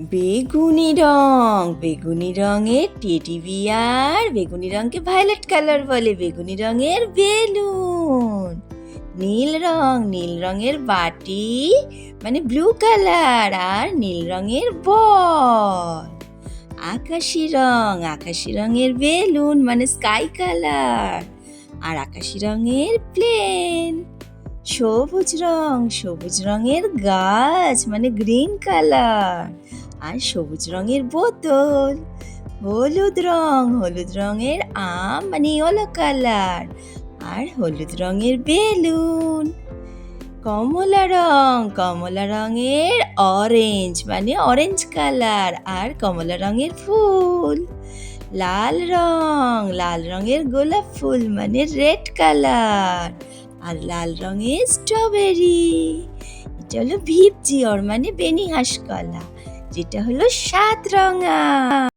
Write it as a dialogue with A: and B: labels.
A: বেগুনি রং, বেগুনি রঙের টেডি বিয়ার, বেগুনি রঙকে ভায়োলেট কালার বলে, বেগুনি রঙের বেলুন। নীল রং, নীল রঙের বাটি মানে ব্লু কালার আর নীল রঙের বল। আকাশি রং, আকাশি রঙের বেলুন মানে স্কাই কালার আর আকাশি রঙের প্লেন সবুজ রং, সবুজ রঙের গাছ মানে গ্রিন কালার আর সবুজ রঙের বোতল, হলুদ রং, হলুদ রঙের আম মানে ইয়েলো কালার আর হলুদ রঙের বেলুন, কমলা রং, কমলা রঙের অরেঞ্জ মানে অরেঞ্জ কালার আর কমলা রঙের ফুল, লাল রং, লাল রঙের গোলাপ ফুল মানে রেড কালার আর লাল রঙের স্ট্রবেরি এটা হলো ভিপজি ওর মানে বেনি হাঁসকলা যেটা হলো সাত রঙা।